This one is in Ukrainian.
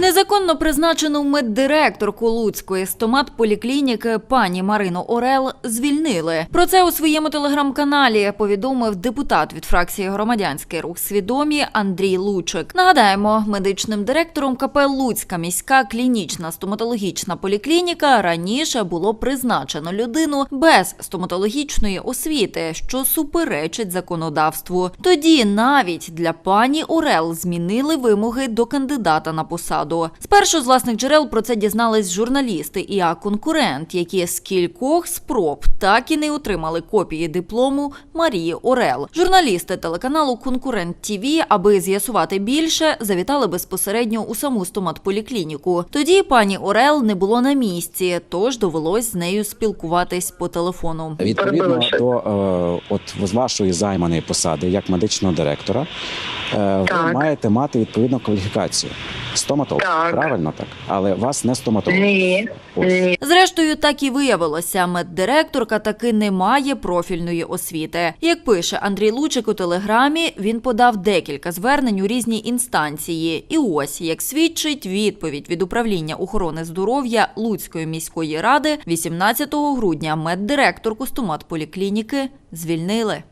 Незаконно призначену меддиректорку Луцької стомат-поліклініки пані Марину Орел звільнили. Про це у своєму телеграм-каналі повідомив депутат від фракції Громадянський рух свідомі Андрій Лучик. Нагадаємо, медичним директором КП Луцька міська клінічна стоматологічна поліклініка раніше було призначено людину без стоматологічної освіти, що суперечить законодавству. Тоді навіть для пані Орел змінили вимоги до кандидата на посаду. Спершу з власних джерел про це дізнались журналісти і а конкурент, які з кількох спроб так і не отримали копії диплому Марії Орел. Журналісти телеканалу Конкурент ТІВІ, аби з'ясувати більше, завітали безпосередньо у саму стоматполіклініку. Тоді пані Орел не було на місці, тож довелось з нею спілкуватись по телефону. Відповідно до е, от вашої займаної посади як медичного директора, е, ви Так. маєте мати відповідну кваліфікацію. Стоматолог, Так. правильно так, але вас не стоматолог. Ні, Ось. ні. Зрештою, так і виявилося. Меддиректорка таки не має профільної освіти. Як пише Андрій Лучик у телеграмі, він подав декілька звернень у різні інстанції. І ось як свідчить відповідь від управління охорони здоров'я Луцької міської ради, 18 грудня меддиректорку стоматполіклініки звільнили.